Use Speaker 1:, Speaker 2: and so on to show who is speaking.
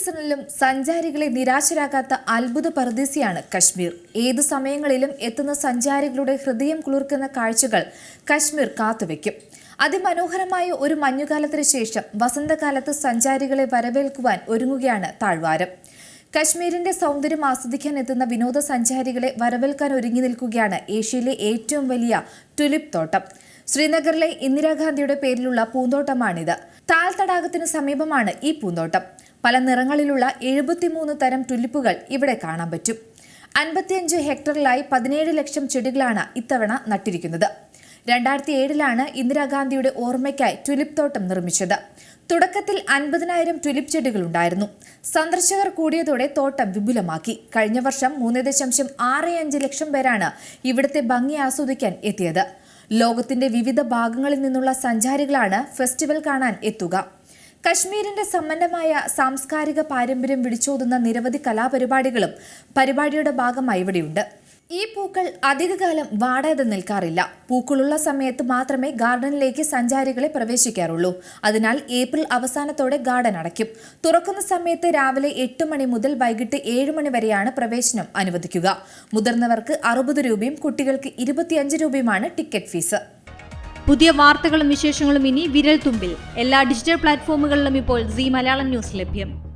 Speaker 1: സീസണിലും സഞ്ചാരികളെ നിരാശരാകാത്ത അത്ഭുത പരദേശിയാണ് കശ്മീർ. ഏതു സമയങ്ങളിലും എത്തുന്ന സഞ്ചാരികളുടെ ഹൃദയം കുളിർക്കുന്ന കാഴ്ചകൾ കശ്മീർ കാത്തുവെക്കും. അതിമനോഹരമായ ഒരു മഞ്ഞുകാലത്തിന് ശേഷം വസന്തകാലത്ത് സഞ്ചാരികളെ വരവേൽക്കുവാൻ ഒരുങ്ങുകയാണ് താഴ്വാരം. കശ്മീരിന്റെ സൗന്ദര്യം ആസ്വദിക്കാൻ എത്തുന്ന വിനോദസഞ്ചാരികളെ വരവേൽക്കാൻ ഒരുങ്ങി നിൽക്കുകയാണ് ഏഷ്യയിലെ ഏറ്റവും വലിയ ടുലിപ് തോട്ടം. ശ്രീനഗറിലെ ഇന്ദിരാഗാന്ധിയുടെ പേരിലുള്ള പൂന്തോട്ടമാണിത്. താൽ തടാകത്തിന് സമീപമാണ് ഈ പൂന്തോട്ടം. പല നിറങ്ങളിലുള്ള എഴുപത്തിമൂന്ന് തരം ടുലിപ്പുകൾ ഇവിടെ കാണാൻ പറ്റും. അൻപത്തിയഞ്ച് ഹെക്ടറിലായി പതിനേഴ് ലക്ഷം ചെടികളാണ് ഇത്തവണ നട്ടിരിക്കുന്നത്. രണ്ടായിരത്തി ഏഴിലാണ് ഇന്ദിരാഗാന്ധിയുടെ ഓർമ്മയ്ക്കായി ട്യുലിപ്പ് തോട്ടം നിർമ്മിച്ചത്. തുടക്കത്തിൽ അൻപതിനായിരം ട്യുലിപ്പ് ചെടികൾ ഉണ്ടായിരുന്നു. സന്ദർശകർ കൂടിയതോടെ തോട്ടം വിപുലമാക്കി. കഴിഞ്ഞ വർഷം മൂന്ന് ദശാംശം ആറ് അഞ്ച് ലക്ഷം പേരാണ് ഇവിടുത്തെ ഭംഗി ആസ്വദിക്കാൻ എത്തിയത്. ലോകത്തിന്റെ വിവിധ ഭാഗങ്ങളിൽ നിന്നുള്ള സഞ്ചാരികളാണ് ഫെസ്റ്റിവൽ കാണാൻ എത്തുക. കശ്മീരിന്റെ സമ്പന്നമായ സാംസ്കാരിക പാരമ്പര്യം വിളിച്ചോതുന്ന നിരവധി കലാപരിപാടികളും പരിപാടിയുടെ ഭാഗമായി ഇവിടെയുണ്ട്. ഈ പൂക്കൾ അധികകാലം വാടാതെ നിൽക്കാറില്ല. പൂക്കളുള്ള സമയത്ത് മാത്രമേ ഗാർഡനിലേക്ക് സഞ്ചാരികളെ പ്രവേശിക്കാറുള്ളൂ. അതിനാൽ ഏപ്രിൽ അവസാനത്തോടെ ഗാർഡൻ അടയ്ക്കും. തുറക്കുന്ന സമയത്ത് രാവിലെ എട്ട് മണി മുതൽ വൈകിട്ട് ഏഴ് മണി വരെയാണ് പ്രവേശനം അനുവദിക്കുക. മുതിർന്നവർക്ക് അറുപത് രൂപയും കുട്ടികൾക്ക് ഇരുപത്തിയഞ്ച് രൂപയുമാണ് ടിക്കറ്റ് ഫീസ്.
Speaker 2: പുതിയ വാർത്തകളും വിശേഷങ്ങളും ഇനി വിരൽ തുമ്പിൽ. എല്ലാ ഡിജിറ്റൽ പ്ലാറ്റ്ഫോമുകളിലും ഇപ്പോൾ സി മലയാളം ന്യൂസ് ലഭ്യം.